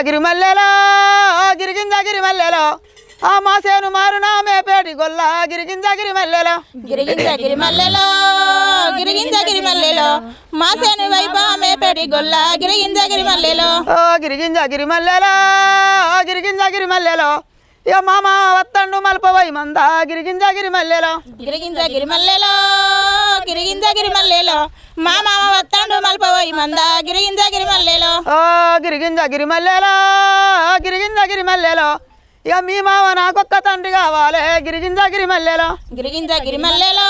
గిరిగింజ మల్లెలో గిరిగింజ గిరి మల్లెలో ఆ మాసేను మారునా మేపేటి గొల్ల గిరిగింజ గిరి మల్లెలో గిరిగింజ గిరిమల్లెలో గిరిగింజ గిరిమల్లెలో మాసేను వైపు మేపేటి గొల్ల గిరిగింజ గిరిమల్లెలో ఓ గిరిగింజ గిరి మల్లెలో గిరిగింజ గిరి మల్లెలో ఇక మామ వత్తండు మలపవై మంద గిరిగింజ గిరి మల్లెలో గిరిగింజ గిరిమల్లెలో గిరిగింజ గిరిమల్లెలో. మా మామ వత్తాండు మల్పవోయి మంద గిరిగింజ గిరిమల్లెలో. ఓ గిరిగింజ గిరి మల్లెలో గిరిగింజ గిరి మల్లెలో ఇక మీ మామ నాకొక్క తండ్రి కావాలి గిరిగింజ గిరి మల్లెలో గిరిగింజ గిరిమల్లెలో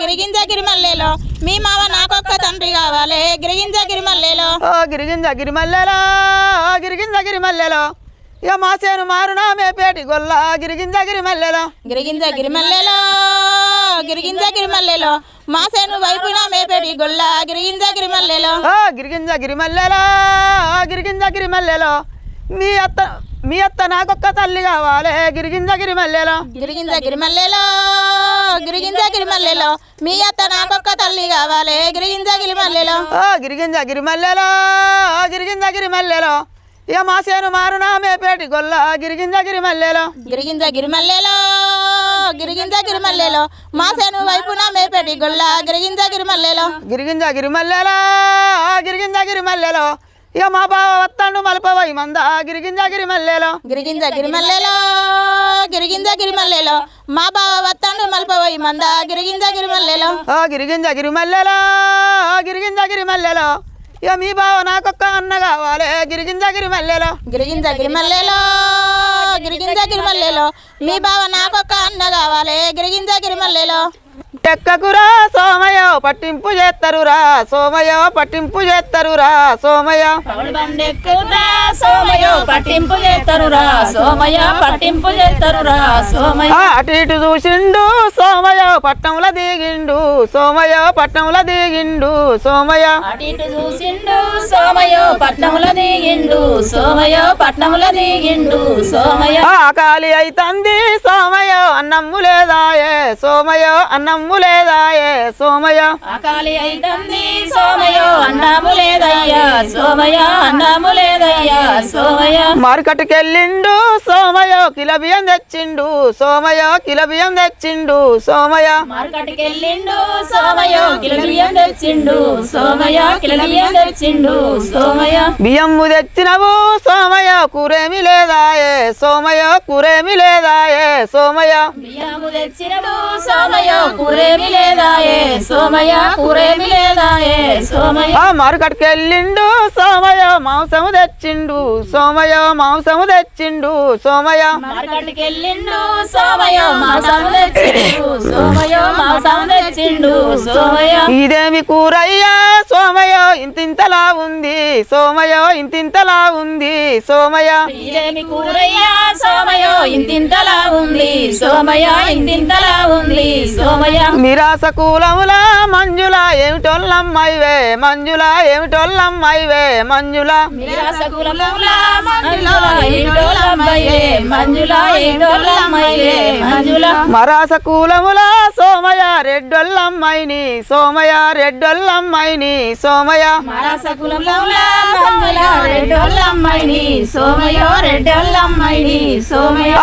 గిరిగింజ గిరిమల్లెలో. మీ మామ నాకొక్క తండ్రి కావాలి గిరిగింజ గిరిమల్లెలో. ఓ గిరిగింజ గిరి మల్లెలో గిరిగింజ గిరి ఇక మాసేను మారునా మేపేటి గొల్ల. గిరిగింజ గిరి మల్లెలో గిరిగింజ గిరిమల్లెలో గిరిగింజ గిరిమల్లెలో. మాసేను వైపున మేపేటి గొల్ల. గిరిగింజ గిరిమల్లెలో. ఓ గిరిగింజ గిరి మల్లెలో గిరిగింజ గిరి మల్లెలో మీ అత్త మీ అత్త నాకొక్క తల్లి కావాలి. గిరిగింజ గిరి మల్లెలో గిరిగింజ గిరిమల్లెలో గిరిగింజ గిరిమల్లెలో. మీ అత్త నాకొక్క తల్లి కావాలి. గిరిగింజ గిరిమల్లెలో. ఓ గిరిగింజ గిరి మల్లెలో గిరిగింజ గిరి ఇక మాసేను మారునా మేపేటి గొల్ల గిరిగింజ గిరి మల్లెలో గిరిగింజ గిరిమల్లెలో గిరిగింజ గిరిమల్లెలో. మాసేను వైపున మేపేటి గొల్ల గిరిగింజ గిరిమల్లెలో. గిరిగింజ గిరి మల్లెలో గిరిగింజ గిరి మల్లెలో ఇక మా బావ వత్తాండు మలపవై మంద గిరిగింజ గిరి మల్లెలో గిరిగింజ గిరిమల్లెలో గిరిగింజ గిరిమల్లెలో. మా బావ వత్తాండు మల్పవోయి మంద గిరిగింజ గిరిమల్లెలో. గిరిగింజ గిరి మల్లెలో గిరిగింజ గిరి మల్లెలో ఇక మీ బావ నాకొక్క అన్న కావాలి. గిరిగింజ గిరి మల్లెలో. గిరిగింజ గిరిమల్లెలో గిరిగింజ గిరిమల్లెలో మీ బావ నాకొక్క అన్న కావాలి. గిరిగింజ గిరిమల్లెలో ఎక్కకురా సోమయ్య పట్టింపు చేత్తరురా సోమయ్య పట్టింపు చేత్తరురా సోమయ్య. బండెక్కుతా సోమయో పట్టింపు చేస్తారురా సోమయ పట్టింపు చేస్తారురా సోమయ అటు ఇటు చూసిండు సోమయ్య పట్టంలో దిగిండు సోమయ్య పట్టంలో దిగిండు సోమయ్య. అటు ఇటు చూసిండు సోమయో పట్నముల దిగిండు సోమయో పట్నముల దిగిండు సోమయ ఆ కాలి అయితంది సోమయ్య అన్నమ్ము లేదాయే సోమయ్య అన్నమ్ము లేదాయే సోమయ్య? అయితంది. లేదయ్యా సోమయ అన్నాము లేదయ్యా సోమయ మార్కెట్కెళ్ళిండు సోమయ్య కిల బియ్యం తెచ్చిండు సోమయ్య కిల బియ్యం తెచ్చిండు సోమయ్య. మార్కెట్కి వెళ్ళిండు సోమయో కిల బియ్యం తెచ్చిండు సోమయ కిల బియ్యం తెచ్చిండు సోమయ బియ్యము తెచ్చినవు సోమయ్య కూరేమి లేదాయే సోమయ్య కూరేమి లేదాయే సోమయ్య. బియ్యము తెచ్చినడు సోమయో కూరేమి లేదాయే సోమయ కూరేమి లేదాయే సోమయ ఆ మాంసము తెచ్చిండు సోమయ్య మాంసము తెచ్చిండు సోమయ మాంసము తెచ్చిండు సోమయ తెచ్చిండు సోమయ ఇదేమి కూరయ్యా? సోమయ్య ఇంతింతలా ఉంది సోమయ్య ఇంతింతలా ఉంది సోమయ్య. ఇదేమి కూరయ్యా? సోమయో ఇంతింతలా ఉంది సోమయ ఇంతింతలా ఉంది సోమయ నిరాశ కులముల మంజుల ఏడోలమ్మయ్యే మంజుల ఏడోలమ్మయ్యే మంజుల మరాస కూలముల సోమయ రెడ్డొల్లమ్మాయిని సోమయ రెడ్డొల్లమ్మాయిని సోమయ మరాస కులముల సోమయో సోమయ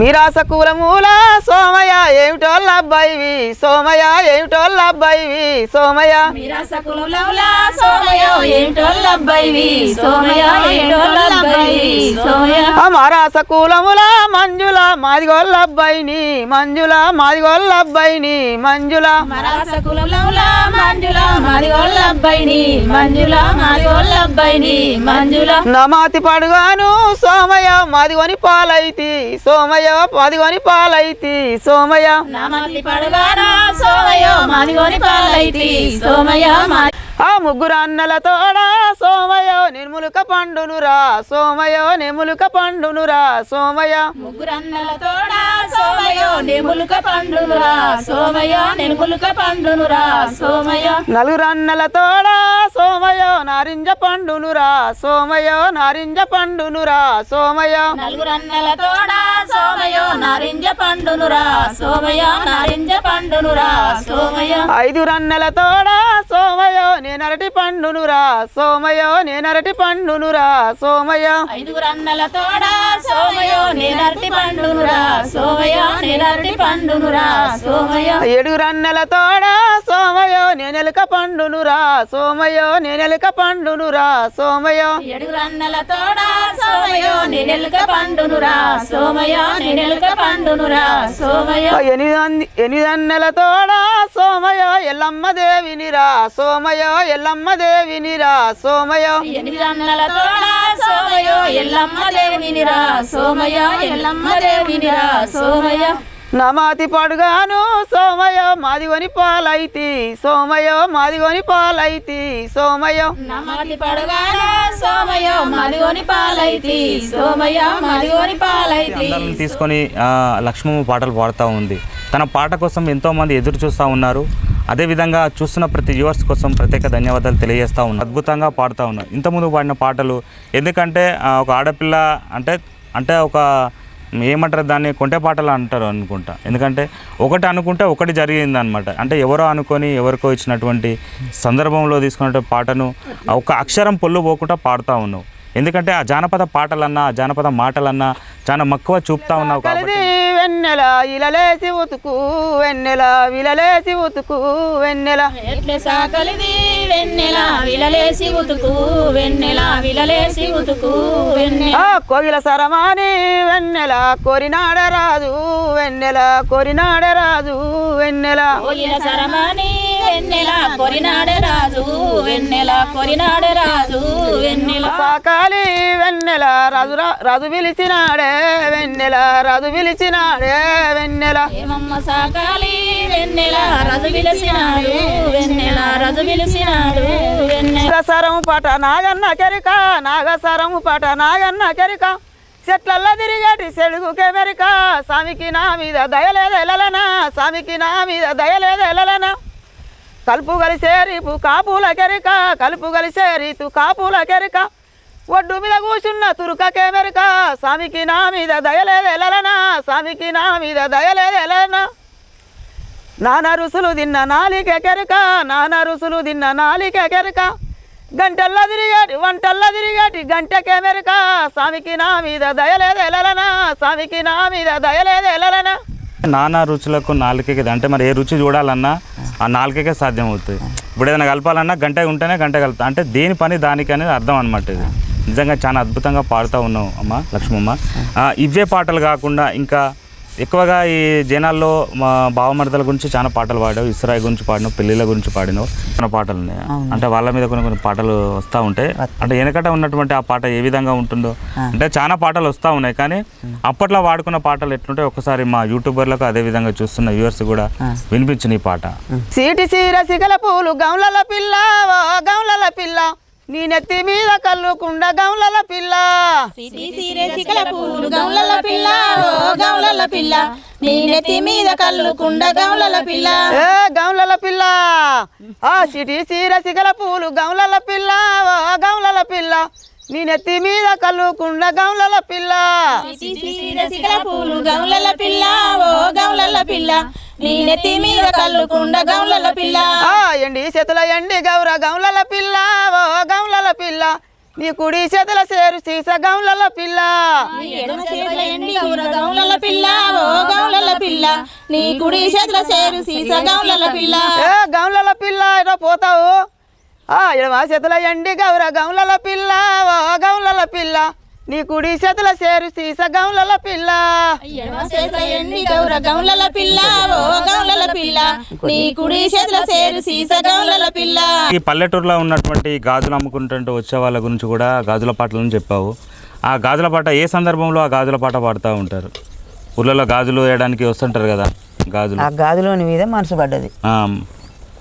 మీరాస కూలముల సోమయ ఏమిటోళ్ళ అబ్బాయివి సోమయ ఏమిటోళ్ళ అబ్బాయివి సోమయ నిరాశ కులముల సోమయో ఏటోలబ్బాయివి సోమయ ఏటోలబ్బాయివి సోమయ ఆ మరాస కూలముల మంజుల మాదిగోళ్ళ అబ్బాయిని మంజుల మాదిగోళ్ళ అబ్బాయిని మంజుల. మరాస కులముల మంజుల మాదిగోళ్ళ అబ్బాయిని మంజుల మాదిగోళ్ళ అబ్బాయిని మంజుల. నమాతి పడుగాను సోమయ మాదిగొని పాలైతి సోమయ మాదిగొని పాలైతి సోమయ నామల్లి పడగాన సోమయో మాదిగోని పాలైతి సోమయ ఆ ముగ్గురు అన్నల తోడా సోమయ నిర్ములుక పండునురా సోమయ నెములుక పండునురా సోమయ్య. ముగ్గురన్నల తోడా సోమయో నెములుక పండునురా సోమయో నెములుక పండునురా సోమయో నలుగురన్నల తోడా సోమయ్య నారింజ పండునురా సోమయ్య నారింజ పండునురా సోమయ్య. నలుగురన్నల తోడా సోమయో నారింజ పండునురా సోమయో నారింజ పండునురా సోమయో ఐదు రన్నెల తోడా సోమయ్య నేనరటి పండునురా. సోమయ్య నేనరటి పండునురా. సోమయ్య. ఐదుగురన్నల తోడా సోమయో నేనర్టి పండునురా. సోమయో నేనర్టి పండునురా. సోమయో ఏడు రన్నెల తోడా సోమయ్య నేనెలుక పండునురా. సోమయ్య నేనెలుక పండునురా. సోమయ్య. ఏడుగురన్నల తోడా సోమయో నేనెలుక పండునురా. సోమయో నేనెలుక పండునురా. సోమయో ఎనిమిది మంది ఎనిమిది అన్నెల తోడా సోమయ్య ఎల్లమ్మ దేవినిరా సోమయ్య ఎల్లమ్మ దేవినిరా సోమయో ఎల్లమ్మ దేవినిరా సోమయో ఎల్లమ్మ దేవినిరా సోమయో నమాతి పడుగాను సోమయ్య మాదిగొని పాలైతి సోమయ్య మాదిగొని పాలైతి సోమయ్య. నమ్మటి పడగానే సోమయో మదిగోని పాలైతి సోమయో మదిగోని పాలైతి. తీసుకొని లక్ష్మమ్మ పాటలు పాడుతూ ఉంది. తన పాట కోసం ఎంతోమంది ఎదురు చూస్తూ ఉన్నారు. అదేవిధంగా చూస్తున్న ప్రతి వ్యూవర్స్ కోసం ప్రత్యేక ధన్యవాదాలు తెలియజేస్తూ ఉన్నారు అద్భుతంగా పాడుతూ ఉన్నారు ఇంతకుముందు పాడిన పాటలు ఎందుకంటే ఒక ఆడపిల్ల అంటే అంటే ఒక ఏమంటారు దాన్ని కొంటె పాటలు అంటారు అనుకుంటా. ఎందుకంటే ఒకటి అనుకుంటే ఒకటి జరిగింది అనమాట అంటే ఎవరో అనుకొని ఎవరికో ఇచ్చినటువంటి సందర్భంలో తీసుకున్న పాటను ఒక అక్షరం పొల్లు పోకుండా పాడుతూ ఉన్నావు. ఎందుకంటే ఆ జానపద పాటలన్నా ఆ జానపద మాటలన్నా చాలా మక్కువ చూపుతా ఉన్నావు కాబట్టి వెన్నెల ఇలలేసి ఉతుకు వెన్నెల విలలేసి ఉతుకు వెన్నెల ఎట్ల సాకలిది? వెన్నెల విలలేసి ఉతుకు వెన్నెల విలలేసి ఉతుకు వెన్నెల ఆ కోగిల సరమాని వెన్నెల కోరినాడ రాజు వెన్నెల కోరినాడ రాజు వెన్నెల కోయిల సరమని వెన్నెల కొరినాడే రాజు వెన్నెల కొరినాడే రాజు వెన్నెల సాకాలి వెన్నెల రాజు రాజు పిలిచినాడే వెన్నెల రాజు పిలిచినాడే వెన్నెల? ఏమమ్మ సాకాలి వెన్నెల? రజు పిలిచినాడు వెన్నెల? రజు వెన్నెల? నాగసరం పట నాగన్న కెరిక నాగసరం పట నాగన్న కెరిక. చెట్లల్లో తిరిగేటి సెడుగు కెమెరిక స్వామికి నా మీద దయలేదు ఎలలనా స్వామికి నా మీద దయలేదు ఎలలనా కలుపు కలిసే రీపు కాపుల కెరిక కలుపు కలిసే రీతు కాపుల కెరిక. ఒడ్డు మీద కూర్చున్న తురుక కెమెరిక స్వామికి నా మీద దయలేదు ఎలలనా స్వామికి నా మీద దయలేదు ఎలనా నానా రుసులు తిన్న నాలికెకెరక నానా రుసులు తిన్న నాలికెకెరక గంటల్లో తిరిగాటి వంటల్లో తిరిగాటి గంట కెమెరక స్వామికి నా మీద దయలేదు ఎలలనా స్వామికి నా మీద దయలేదు ఎలలనా నానా రుచులకు నాలుకకి అంటే మరి ఏ రుచి చూడాలన్నా ఆ నాలుకకే సాధ్యం అవుతుంది ఇప్పుడు ఏదైనా కలపాలన్నా గంట ఉంటేనే గంట కలుపుతా అంటే దేని పని దానికి అనేది అర్థం అనమాట ఇది. నిజంగా చాలా అద్భుతంగా పాడుతూ ఉన్నావు అమ్మ లక్ష్మమ్మ. ఇవే పాటలు కాకుండా ఇంకా ఎక్కువగా ఈ జనాల్లో మా బావమరదల గురించి చాలా పాటలు పాడావు ఇస్రాయి గురించి పాడినావు పెళ్ళిళ్ళ గురించి పాడినావు. చాలా పాటలు ఉన్నాయి. అంటే వాళ్ళ మీద కొన్ని కొన్ని పాటలు వస్తూ ఉంటాయి. అంటే వెనకట ఉన్నటువంటి ఆ పాట ఏ విధంగా ఉంటుందో. అంటే చాలా పాటలు వస్తూ ఉన్నాయి. కానీ అప్పట్లో వాడుకున్న పాటలు ఎట్లుంటే ఒకసారి మా యూట్యూబర్లకు అదే విధంగా చూస్తున్న వ్యూవర్స్ కూడా వినిపించిన ఈ పాట. సీటి సీర సిగల పూలు గౌలల పిల్ల గౌలల పిల్ల. నీ నెత్తి మీద గౌలల పిల్ల సికల పూలు గౌలల పిల్ల ఓ గౌలల పిల్ల నీ నెత్తి మీద కళ్ళు కుండ గౌలల పిల్ల ఏ గౌలల పిల్ల ఆ సిటి సీర సిగల పూలు గౌలల పిల్ల ఓ గౌలల పిల్ల నీ నెత్తి మీద కల్లుకుండ గౌలల పిల్ల పూలు గౌలల పిల్ల ఓ గౌలల పిల్ల నీ నెత్తి మీద గౌలల పిల్ల. ఎండి చేతుల ఎండి గౌర గౌలల పిల్ల. ఓ గౌలల పిల్ల. నీ కుడి చేతుల సేరు సీస గౌలల పిల్ల. గౌలల పిల్ల. ఓ గౌలల పిల్ల. నీ కుడి చేతుల సేరు సీస గౌలల పిల్ల. ఏ గౌలల పిల్ల ఇట పోతావు? ఆ ఎడమ చేతుల ఎండి గౌర గౌలల పిల్ల. ఓ గౌలల పిల్ల. నీ కుడి చేతుల సేరు సీస గౌలల పిల్ల. గౌర గౌలల పిల్ల? ఓ గౌలల పిల్ల. నీ కుడి చేతుల సేరు సీస గౌలల పిల్ల. ఈ పల్లెటూరులో ఉన్నటువంటి గాజులు అమ్ముకుంటుంటే వచ్చే వాళ్ళ గురించి కూడా గాజుల పాటలను చెప్పావు. ఆ గాజుల పాట ఏ సందర్భంలో ఆ గాజుల పాట పాడుతూ ఉంటారు? ఊళ్ళలో గాజులు వేయడానికి వస్తుంటారు కదా గాజులు. ఆ గాదిలోని మీద మనసు పడ్డది. ఆ,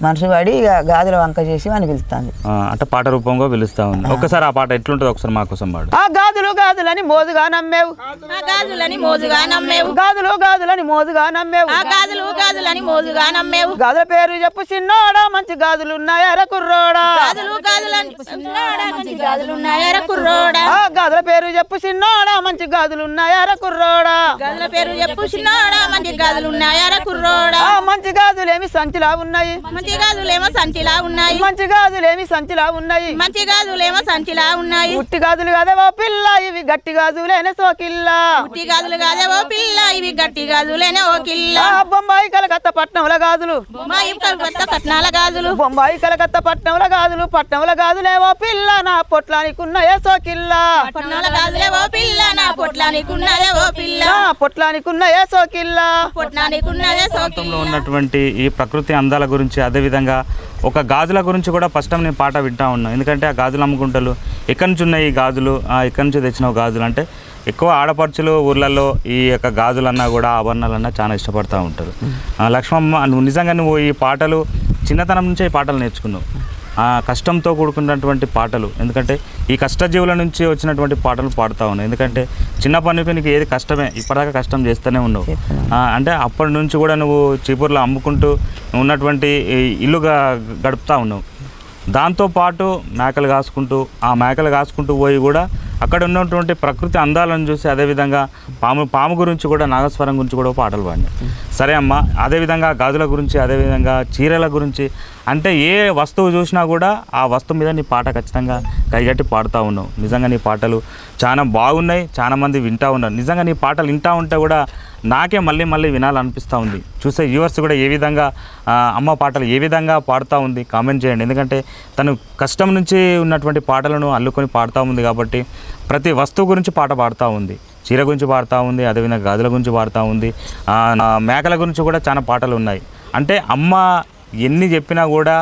మనసు పడి ఇక గాజుల వంక చేసి అని పిలుస్తుంది. ఆ, అంటే పాట రూపంగా పిలుస్తా ఉంది. ఒక్కసారి ఆ పాట ఎట్లుంటుంది ఒకసారి మా కోసం పాడు. ఆ గాజులు గాజులని మోజుగా నమ్మేవు. ఆ గాజులని మోజుగా నమ్మేవు. గాజులు గాజులని మోజుగా నమ్మేవు. ఆ గాజులు గాజులని మోజుగా నమ్మేవు. గాజుల పేరు చెప్పు చిన్నోడా మంచి గాజులు ఉన్నాయా కుర్రోడా? గాజులు గాజులని చిన్నోడా, మంచి గాజులు ఉన్నాయా కుర్రోడా? ఆ గాజుల పేరు చెప్పు చిన్నోడా. మంచి గాజులు ఉన్నాయా కుర్రోడా? గాజుల పేరు చెప్పు చిన్నోడా మంచి గాజులు ఉన్నాయా కుర్రోడా? ఆ మంచి గాజులేమి సంచిలా ఉన్నాయి. మంచి గాజులేమో సంచిలా ఉన్నాయి. మంచి గాజులేమి సంచిలా ఉన్నాయి. మంచి గాజులేమో సంచిలా ఉన్నాయి. ఉట్టి గాజులు కాదే ఓ పిల్ల ఇవి గట్టి గాజులేనే సోకిల్లా. పుట్టి గాజులు కాదే ఓ పిల్ల ఇవి గట్టి గాజులేనే ఓ కిల్ల ఆ బొంబాయి కలకత్త పట్నంల గాజులు మా ఇవి కొత్త కట్నాల గాజులు బొంబాయి కలకత్త పట్నంల గాజులు పట్నంల గాజులే ఓ పిల్ల నా పొట్లానికున్నాయే సోకిల్లా. పట్నాల గాజులే ఓ పిల్ల నా పొట్లానికున్నదే ఓ పిల్ల. నా పొట్లానికున్నాయే సోకిల్లా. పొట్లానికున్నదే సోకి ప్రాంతంలో ఉన్నటువంటి ఈ ప్రకృతి అందాల గురించి అదేవిధంగా ఒక గాజుల గురించి కూడా ఫస్ట్ టైం నేను పాట వింటా ఉన్నా. ఎందుకంటే ఆ గాజులు అమ్ముకుంటారు ఎక్కడి నుంచి ఉన్నాయి ఈ గాజులు ఆ, ఎక్కడి నుంచి తెచ్చిన గాజులు అంటే ఎక్కువ ఆడపడుచులు ఊర్లలో ఈ యొక్క గాజులన్నా కూడా ఆభరణాలన్నా చాలా ఇష్టపడతా ఉంటారు. ఆ, లక్ష్మమ్మ నువ్వు నిజంగా నువ్వు ఈ పాటలు చిన్నతనం నుంచే ఈ పాటలు నేర్చుకున్నావు. ఆ కష్టంతో కూడుకున్నటువంటి పాటలు. ఎందుకంటే ఈ కష్టజీవుల నుంచి వచ్చినటువంటి పాటలు పాడుతూ ఉన్నాయి ఎందుకంటే చిన్నప్పటి నుంచి నీకు ఏది కష్టమే ఇప్పటిదాకా కష్టం చేస్తూనే ఉన్నావు. అంటే అప్పటి నుంచి కూడా నువ్వు చీపుర్లో అమ్ముకుంటూ ఉన్నటువంటి ఇల్లుగా గడుపుతూ ఉన్నావు. దాంతోపాటు మేకలు కాసుకుంటూ ఆ మేకలు కాసుకుంటూ పోయి కూడా అక్కడ ఉన్నటువంటి ప్రకృతి అందాలను చూసి అదేవిధంగా పాము పాము గురించి కూడా నాగస్వరం గురించి కూడా పాటలు పాడినాయి సరే అమ్మ అదేవిధంగా గాజుల గురించి అదేవిధంగా చీరల గురించి అంటే ఏ వస్తువు చూసినా కూడా ఆ వస్తువు మీద నీ పాట ఖచ్చితంగా కైగట్టి పాడుతూ ఉన్నావు. నిజంగా నీ పాటలు చాలా బాగున్నాయి చాలా మంది వింటూ ఉన్నారు. నిజంగా నీ పాటలు వింటూ ఉంటే కూడా నాకే మళ్ళీ మళ్ళీ వినాలనిపిస్తూ ఉంది. చూసే వ్యూవర్స్ కూడా ఏ విధంగా అమ్మ పాటలు ఏ విధంగా పాడుతూ ఉంది కామెంట్ చేయండి. ఎందుకంటే తను కష్టం నుంచి ఉన్నటువంటి పాటలను అల్లుకొని పాడుతూ ఉంది కాబట్టి ప్రతి వస్తువు గురించి పాట పాడుతూ ఉంది. చీర గురించి పాడుతూ ఉంది అదేవిధంగా గాజుల గురించి పాడుతూ ఉంది. నా మేకల గురించి కూడా చాలా పాటలు ఉన్నాయి. అంటే అమ్మ ఎన్ని చెప్పినా కూడా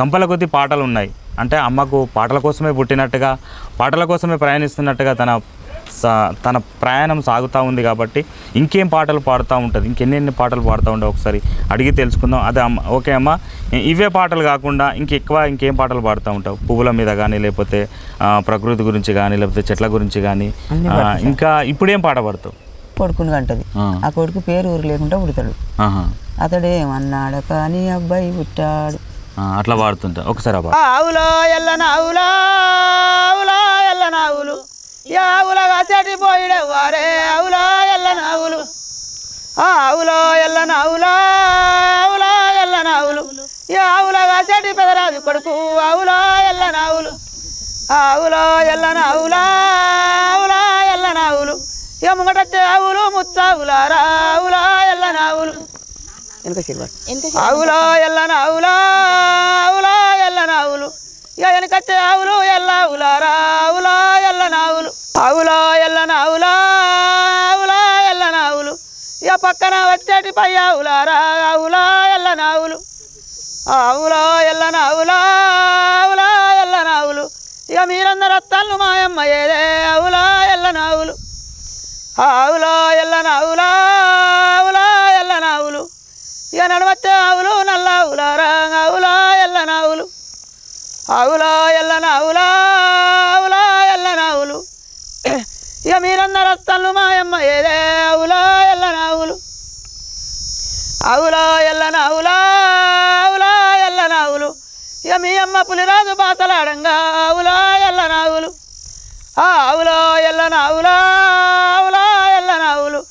గంపల కొద్ది పాటలు ఉన్నాయి. అంటే అమ్మకు పాటల కోసమే పుట్టినట్టుగా పాటల కోసమే ప్రయాణిస్తున్నట్టుగా తన తన ప్రయాణం సాగుతూ ఉంది కాబట్టి ఇంకేం పాటలు పాడుతూ ఉంటుంది. ఇంకెన్నెన్ని పాటలు పాడుతూ ఉండే ఒకసారి అడిగి తెలుసుకుందాం. అదే అమ్మ ఓకే అమ్మ. ఇవే పాటలు కాకుండా ఇంకెక్కువ ఇంకేం పాటలు పాడుతూ ఉంటావు? పువ్వుల మీద కానీ లేకపోతే ప్రకృతి గురించి కానీ లేకపోతే చెట్ల గురించి కానీ ఇంకా ఇప్పుడేం పాట పాడతావు? కొడుకుని కంటది. ఆ. కొడుకు పేరు ఊరు లేకుండా పుడతాడు. ఆహా. అతడేమన్నాడు కానీ అబ్బాయి పుట్టాడు. అట్లా పాడుతుంటా. ఒకసారి ఆవులో ఎల్లన ఆవులా చెడిపోయిడే వారే ఆవులా ఎల్లన ఆవులు ఆ ఆవులో ఎల్లన ఆవులా ఆవులా ఎల్లన ఆవులు ఈ ఆవులగా చెడి పెదరాజు కొడుకు ఆవులా ఎల్లన ఆవులు ఆవులో ఎల్లన ఆవులా ఆవులా ఎల్లన ఆవులు ఇక ముంగటొచ్చే ఆవులు ముచ్చావులారా ఆవులా ఎల్లన ఆవులు వెనుక సిల్వర్. ఆవులో ఎల్లన ఆవులా ఆవులా ఎల్లన ఆవులు ఇక వెనకచ్చే ఆవులు ఎల్ల ఆవులా ఎల్లన ఆవులు ఆవులా ఎల్లన ఆవులా ఆవులా ఎల్లన ఆవులు ఇక పక్కన వచ్చేటి పై ఆవులారా ఆవులా ఎల్లన ఆవులు ఆవులో ఎల్లన ఆవులా ఆవులా ఎల్లన ఆవులు ఇక మీరందరు అత్తళ్ళు మాయమ్మ ఏదే ఆవులా ఎల్లన ఆవులు ఆవులో ఎల్లన ఆవులా ఆవులా ఎల్లన ఆవులు ఇక నడవచ్చే ఆవులు నల్ల ఆవులారా ఆవులా ఎల్లన ఆవులు ఆవులో ఎల్లన ఆవులు ఇక మీరందరు మాయమ్మ ఏదే ఆవులా ఎల్లన ఆవులు ఆవులో ఎల్లన ఆవులా ఆవులా ఎల్లన ఇక మీ అమ్మ పులిరాజు బాసలాడంగా ఆవులా ఎల్లన ఆవులు ఆ ఆవులో ఎల్లన ఆవులా ఆవులా ఎల్లన ఆవులు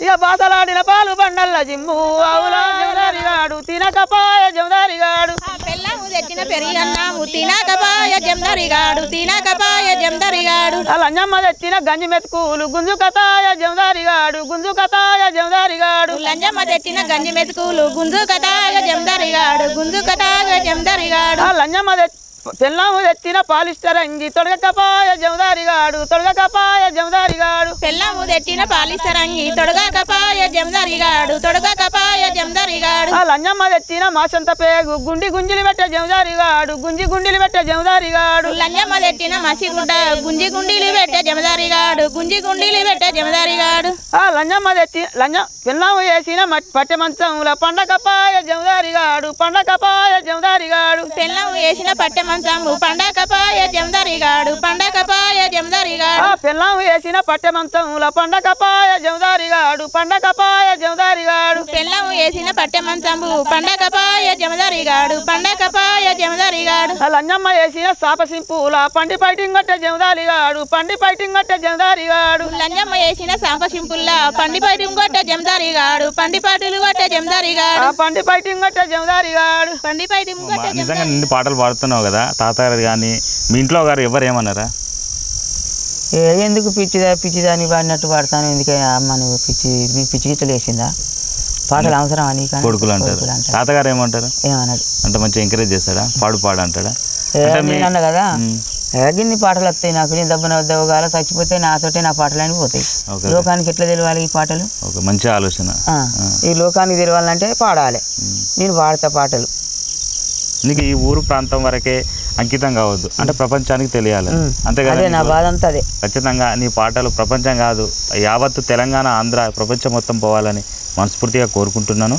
ఇక బాసలాడిన పాలు బండల్ల జిమ్ము అవులా జమదారిగాడు తినకపాయ జమదారిగాడు తెచ్చిన తినకపాయ జందరిగాడు తినకపాయ జందరిగాడు ఆ లంజమ్మ తెచ్చిన గంజి మెతుకులు గుంజు కథాయ జమదారిగాడు గుంజు కథాయ జమదారిగాడు లంజమ్మ తెచ్చిన గంజి మెతుకులు గుంజు కటాగ జందరిగాడు గుంజు కటాగ జందరిగాడు లంజమ్మ తె- పెళ్ళాము తెచ్చిన పాలిస్టర్ అంగి తొడగకపాయ జమదారిగాడు తొడగకపాయ జమదారిగాడు పెళ్ళాము తెచ్చిన పాలిస్తరంగి తొడగకపాయ జమదారిగాడు తొడగకపాయ జమదారిగాడు ఆ లంజమ్మ తెచ్చిన మాసంత పేగు గుండి గుంజిలి పెట్టే జమదారిగాడు గుంజి గుండిలు పెట్టే జమదారిగాడు లంజమ్మ తెచ్చిన మసిగుడ్డ గుంజి గుండీలు పెట్టే జమదారిగాడు గుంజి గుండీలు పెట్టే జమదారిగాడు ఆ లంజమ్మ తెచ్చి లంజం పిల్లం వేసిన పట్టె మంచంలో పండకపాయ జమదారిగాడు పండకపాయ జమదారిగాడు పెళ్ళం వేసిన పట్టె మంచంబు పండకపాయ జమదారిగాడు పండకపాయ జమదారిగాడు. పిల్లం వేసిన పట్టె మంచంల పండకపాయ జమదారిగాడు పండకపాయ జమదారిగాడు. పెళ్ళం వేసిన పట్టె మంచంబు పండకపాయ జమదారిగాడు పండకపాయ జమదారిగాడు లంజమ్మ వేసిన సాప సింపుల పండి పైటింగ్ కొట్టే జమదారిగాడు పండి పైటింగ్ కొట్టే జమదారిగాడు లంజమ్మ వేసిన సాంపసింపుల్లా పండిపాటి కొట్టే జమదారిగాడు పండిపాటిలు కొట్టే జమదారిగాడు ఆ పండి పైటింగ్ కొట్టే జమదారిగాడు పండిపాటి కొట్టే నిజంగా నిన్ను పాటలు పాడుతున్నావు కదా తాతగారు కానీ మీ ఇంట్లో గారు ఎవరు ఏమన్నారా? ఏ ఎందుకు పిచ్చిదా పిచ్చిదాని పాడినట్టు పాడతాను ఎందుకే అమ్మ నువ్వు పిచ్చి పిచ్చి గిచ్చలు వేసిందా? పాటలు అవసరం అని కొడుకులు అంటారు తాతగారు ఏమంటారు ఏమన్నాడు? అంటే మంచిగా ఎంకరేజ్ చేస్తాడా? పాడు పాడు అంటాడా అన్నా కదా? గిన్ని పాటలు వస్తాయి నాకు. నేను దెబ్బన దెబ్బగాల చచ్చిపోతే నాతోటే నా పాటలు అని పోతాయి. లోకానికి ఎట్లా తెలియాలి ఈ పాటలు? మంచి ఆలోచన. ఈ లోకానికి తెలియాలంటే పాడాలి. నేను పాడతా పాటలు. నీకు ఈ ఊరు ప్రాంతం వరకే అంకితం కావద్దు. అంటే ప్రపంచానికి తెలియాలి. అంతే నా? బాధ అంతా అదే. ఖచ్చితంగా నీ పాటలు ప్రపంచం కాదు యావత్తు తెలంగాణ ఆంధ్ర ప్రపంచం మొత్తం పోవాలని మనస్ఫూర్తిగా కోరుకుంటున్నాను.